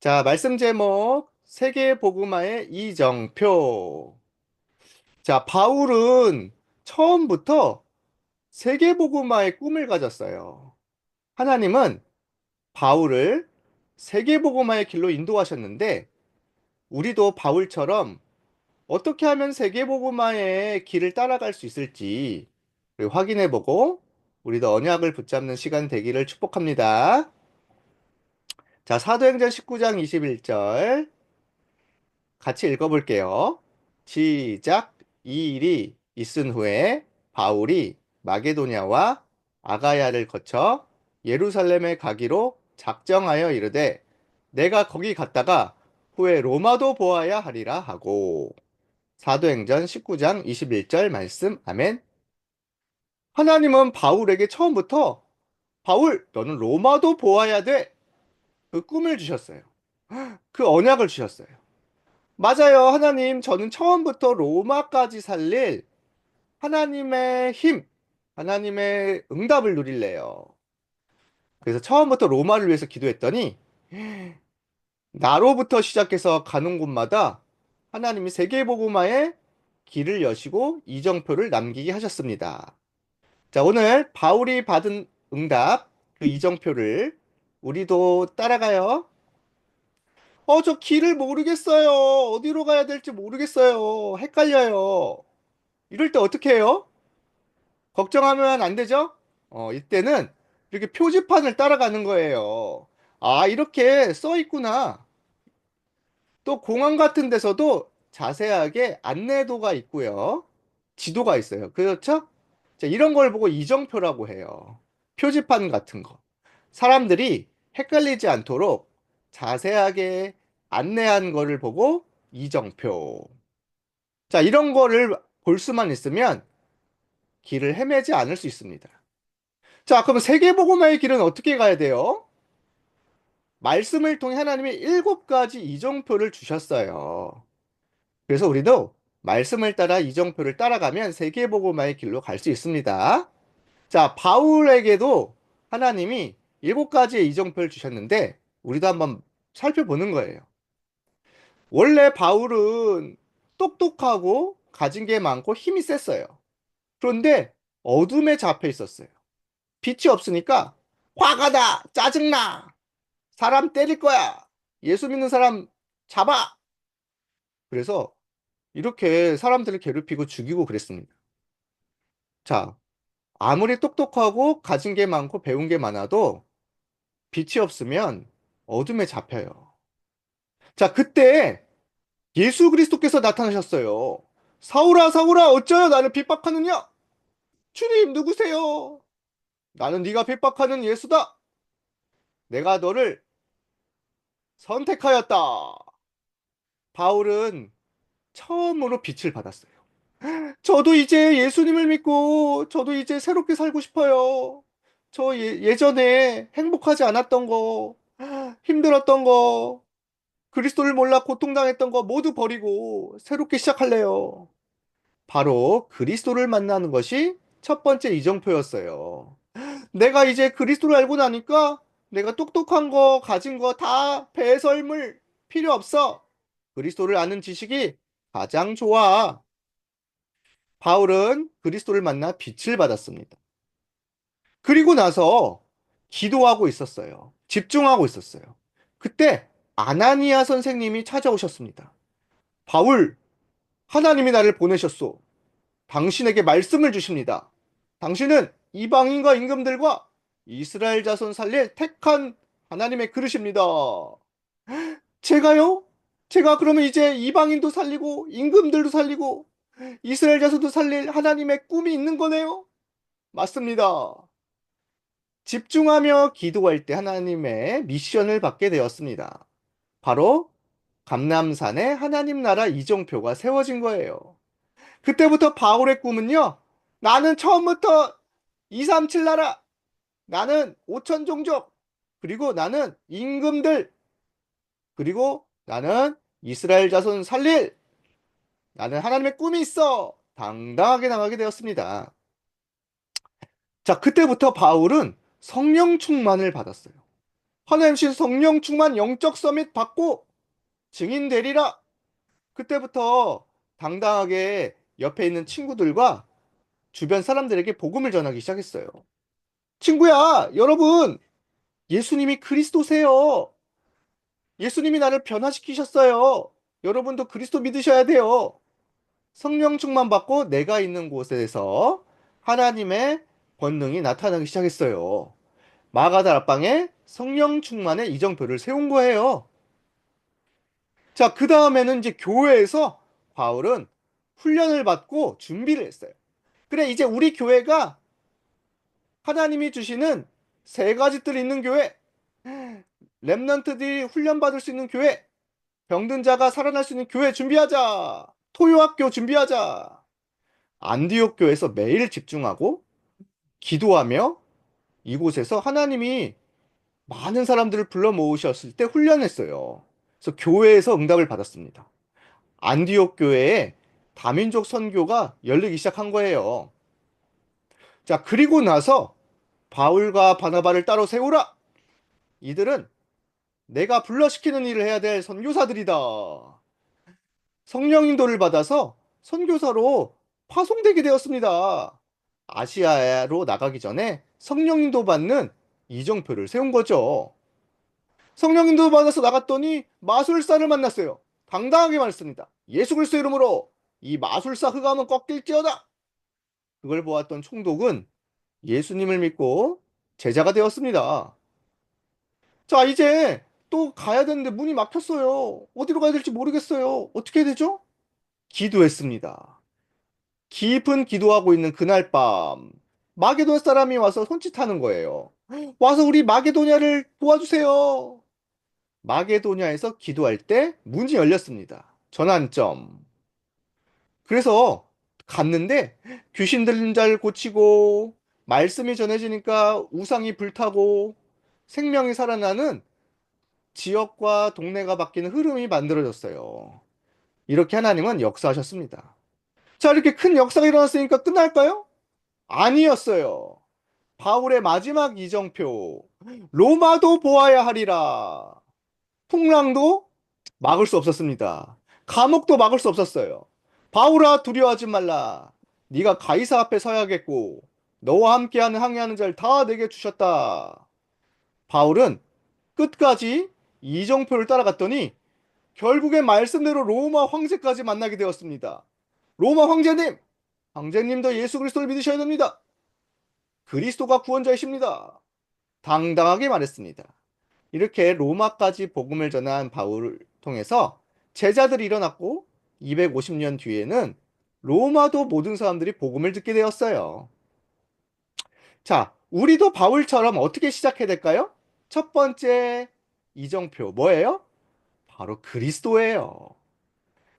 자, 말씀 제목, 세계복음화의 이정표. 자, 바울은 처음부터 세계복음화의 꿈을 가졌어요. 하나님은 바울을 세계복음화의 길로 인도하셨는데, 우리도 바울처럼 어떻게 하면 세계복음화의 길을 따라갈 수 있을지 확인해 보고, 우리도 언약을 붙잡는 시간 되기를 축복합니다. 자, 사도행전 19장 21절. 같이 읽어볼게요. 시작. 이 일이 있은 후에 바울이 마게도냐와 아가야를 거쳐 예루살렘에 가기로 작정하여 이르되 내가 거기 갔다가 후에 로마도 보아야 하리라 하고 사도행전 19장 21절 말씀 아멘. 하나님은 바울에게 처음부터 바울 너는 로마도 보아야 돼. 그 꿈을 주셨어요. 그 언약을 주셨어요. 맞아요. 하나님, 저는 처음부터 로마까지 살릴 하나님의 힘, 하나님의 응답을 누릴래요. 그래서 처음부터 로마를 위해서 기도했더니, 나로부터 시작해서 가는 곳마다 하나님이 세계복음화에 길을 여시고 이정표를 남기게 하셨습니다. 자, 오늘 바울이 받은 응답, 그 이정표를 우리도 따라가요. 어, 저 길을 모르겠어요. 어디로 가야 될지 모르겠어요. 헷갈려요. 이럴 때 어떻게 해요? 걱정하면 안 되죠? 어, 이때는 이렇게 표지판을 따라가는 거예요. 아, 이렇게 써 있구나. 또 공항 같은 데서도 자세하게 안내도가 있고요. 지도가 있어요. 그렇죠? 자, 이런 걸 보고 이정표라고 해요. 표지판 같은 거. 사람들이 헷갈리지 않도록 자세하게 안내한 거를 보고 이정표. 자, 이런 거를 볼 수만 있으면 길을 헤매지 않을 수 있습니다. 자, 그럼 세계복음화의 길은 어떻게 가야 돼요? 말씀을 통해 하나님이 일곱 가지 이정표를 주셨어요. 그래서 우리도 말씀을 따라 이정표를 따라가면 세계복음화의 길로 갈 수 있습니다. 자, 바울에게도 하나님이 일곱 가지의 이정표를 주셨는데 우리도 한번 살펴보는 거예요. 원래 바울은 똑똑하고 가진 게 많고 힘이 셌어요. 그런데 어둠에 잡혀 있었어요. 빛이 없으니까 화가 나! 짜증나! 사람 때릴 거야! 예수 믿는 사람 잡아! 그래서 이렇게 사람들을 괴롭히고 죽이고 그랬습니다. 자, 아무리 똑똑하고 가진 게 많고 배운 게 많아도 빛이 없으면 어둠에 잡혀요. 자, 그때 예수 그리스도께서 나타나셨어요. 사울아, 사울아, 어쩌여 나를 핍박하느냐? 주님, 누구세요? 나는 네가 핍박하는 예수다. 내가 너를 선택하였다. 바울은 처음으로 빛을 받았어요. 저도 이제 예수님을 믿고 저도 이제 새롭게 살고 싶어요. 저 예, 예전에 행복하지 않았던 거, 힘들었던 거, 그리스도를 몰라 고통당했던 거 모두 버리고 새롭게 시작할래요. 바로 그리스도를 만나는 것이 첫 번째 이정표였어요. 내가 이제 그리스도를 알고 나니까 내가 똑똑한 거, 가진 거 다 배설물 필요 없어. 그리스도를 아는 지식이 가장 좋아. 바울은 그리스도를 만나 빛을 받았습니다. 그리고 나서 기도하고 있었어요. 집중하고 있었어요. 그때 아나니아 선생님이 찾아오셨습니다. 바울, 하나님이 나를 보내셨소. 당신에게 말씀을 주십니다. 당신은 이방인과 임금들과 이스라엘 자손 살릴 택한 하나님의 그릇입니다. 제가요? 제가 그러면 이제 이방인도 살리고 임금들도 살리고 이스라엘 자손도 살릴 하나님의 꿈이 있는 거네요? 맞습니다. 집중하며 기도할 때 하나님의 미션을 받게 되었습니다. 바로 감남산에 하나님 나라 이정표가 세워진 거예요. 그때부터 바울의 꿈은요, 나는 처음부터 237 나라, 나는 5천 종족, 그리고 나는 임금들, 그리고 나는 이스라엘 자손 살릴, 나는 하나님의 꿈이 있어. 당당하게 나가게 되었습니다. 자, 그때부터 바울은 성령 충만을 받았어요. 하나님 신 성령 충만 영적 서밋 받고 증인 되리라. 그때부터 당당하게 옆에 있는 친구들과 주변 사람들에게 복음을 전하기 시작했어요. 친구야, 여러분, 예수님이 그리스도세요. 예수님이 나를 변화시키셨어요. 여러분도 그리스도 믿으셔야 돼요. 성령 충만 받고 내가 있는 곳에서 하나님의 권능이 나타나기 시작했어요. 마가다락방에 성령 충만의 이정표를 세운 거예요. 자, 그 다음에는 이제 교회에서 바울은 훈련을 받고 준비를 했어요. 그래, 이제 우리 교회가 하나님이 주시는 세 가지 뜰 있는 교회, 랩런트들이 훈련받을 수 있는 교회, 병든 자가 살아날 수 있는 교회 준비하자. 토요학교 준비하자. 안디옥 교회에서 매일 집중하고 기도하며 이곳에서 하나님이 많은 사람들을 불러 모으셨을 때 훈련했어요. 그래서 교회에서 응답을 받았습니다. 안디옥 교회에 다민족 선교가 열리기 시작한 거예요. 자, 그리고 나서 바울과 바나바를 따로 세우라. 이들은 내가 불러시키는 일을 해야 될 선교사들이다. 성령 인도를 받아서 선교사로 파송되게 되었습니다. 아시아로 나가기 전에 성령 인도 받는 이정표를 세운 거죠. 성령 인도 받아서 나갔더니 마술사를 만났어요. 당당하게 말했습니다. 예수 그리스도 이름으로 이 마술사 흑암은 꺾일지어다. 그걸 보았던 총독은 예수님을 믿고 제자가 되었습니다. 자, 이제 또 가야 되는데 문이 막혔어요. 어디로 가야 될지 모르겠어요. 어떻게 되죠? 기도했습니다. 깊은 기도하고 있는 그날 밤, 마게돈 사람이 와서 손짓하는 거예요. 와서 우리 마게도냐를 도와주세요. 마게도냐에서 기도할 때 문이 열렸습니다. 전환점. 그래서 갔는데 귀신 들린 자를 고치고 말씀이 전해지니까 우상이 불타고 생명이 살아나는 지역과 동네가 바뀌는 흐름이 만들어졌어요. 이렇게 하나님은 역사하셨습니다. 자, 이렇게 큰 역사가 일어났으니까 끝날까요? 아니었어요. 바울의 마지막 이정표. 로마도 보아야 하리라. 풍랑도 막을 수 없었습니다. 감옥도 막을 수 없었어요. 바울아 두려워하지 말라. 네가 가이사 앞에 서야겠고 너와 함께하는 항해하는 자를 다 내게 주셨다. 바울은 끝까지 이정표를 따라갔더니 결국에 말씀대로 로마 황제까지 만나게 되었습니다. 로마 황제님, 황제님도 예수 그리스도를 믿으셔야 됩니다. 그리스도가 구원자이십니다. 당당하게 말했습니다. 이렇게 로마까지 복음을 전한 바울을 통해서 제자들이 일어났고 250년 뒤에는 로마도 모든 사람들이 복음을 듣게 되었어요. 자, 우리도 바울처럼 어떻게 시작해야 될까요? 첫 번째 이정표 뭐예요? 바로 그리스도예요.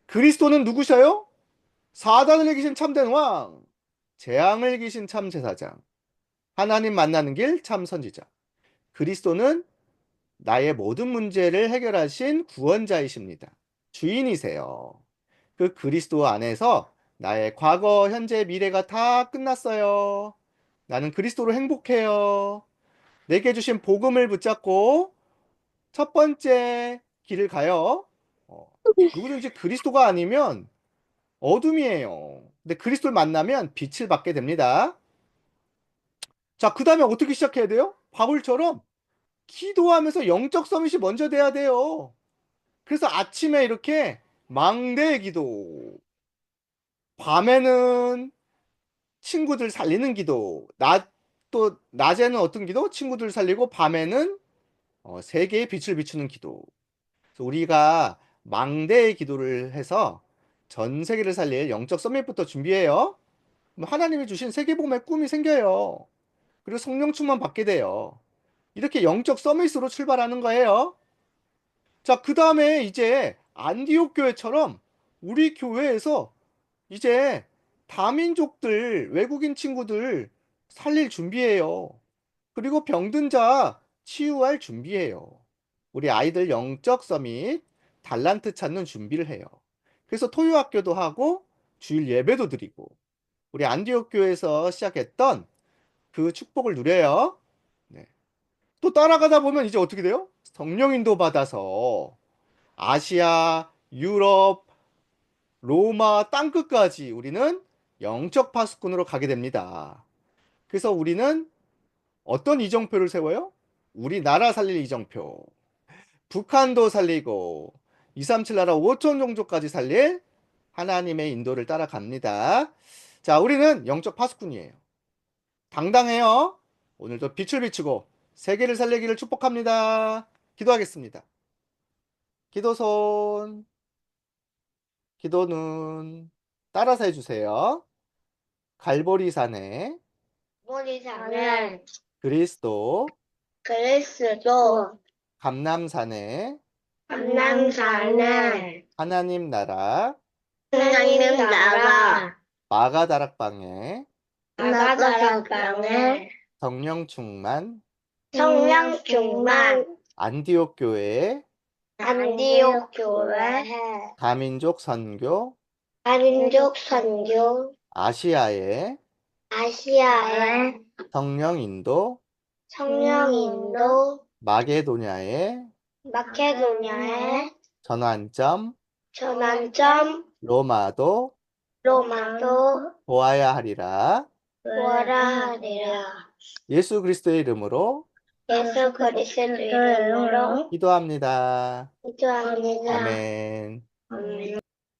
그리스도는 누구셔요? 사단을 이기신 참된 왕, 재앙을 이기신 참 제사장, 하나님 만나는 길 참 선지자. 그리스도는 나의 모든 문제를 해결하신 구원자이십니다. 주인이세요. 그 그리스도 안에서 나의 과거, 현재, 미래가 다 끝났어요. 나는 그리스도로 행복해요. 내게 주신 복음을 붙잡고 첫 번째 길을 가요. 어, 누구든지 그리스도가 아니면 어둠이에요. 근데 그리스도를 만나면 빛을 받게 됩니다. 자, 그 다음에 어떻게 시작해야 돼요? 바울처럼 기도하면서 영적 서밋이 먼저 돼야 돼요. 그래서 아침에 이렇게 망대 기도, 밤에는 친구들 살리는 기도, 낮, 또 낮에는 어떤 기도? 친구들 살리고 밤에는 어, 세계에 빛을 비추는 기도. 우리가 망대의 기도를 해서 전 세계를 살릴 영적 서밋부터 준비해요. 하나님이 주신 세계복음의 꿈이 생겨요. 그리고 성령 충만 받게 돼요. 이렇게 영적 서밋으로 출발하는 거예요. 자, 그 다음에 이제 안디옥 교회처럼 우리 교회에서 이제 다민족들, 외국인 친구들 살릴 준비해요. 그리고 병든 자 치유할 준비해요. 우리 아이들 영적 서밋, 달란트 찾는 준비를 해요. 그래서 토요학교도 하고 주일 예배도 드리고 우리 안디옥 교회에서 시작했던 그 축복을 누려요. 네. 또 따라가다 보면 이제 어떻게 돼요? 성령 인도 받아서 아시아, 유럽, 로마 땅 끝까지 우리는 영적 파수꾼으로 가게 됩니다. 그래서 우리는 어떤 이정표를 세워요? 우리나라 살릴 이정표. 북한도 살리고 237 나라 5천 종족까지 살릴 하나님의 인도를 따라갑니다. 자, 우리는 영적 파수꾼이에요. 당당해요. 오늘도 빛을 비추고 세계를 살리기를 축복합니다. 기도하겠습니다. 기도손, 기도눈 따라서 해주세요. 갈보리산에 모리산은 그리스도, 그리스도, 감남산에 감남산은 하나님 나라, 하나님 나라, 마가다락방에 나가다락방에 성령 충만, 성령 충만 안디옥 교회에 안디옥 교회 다민족 선교, 다민족 선교 아시아에 아시아의 성령 인도, 성령 인도 마게도냐에 마케도니아의 전환점, 전환점 로마도 로마도 보아야 하리라. 보아하리라 예수 그리스도의 이름으로 예수 그리스도 이름으로 기도합니다. 기도합니다. 아멘. 아멘.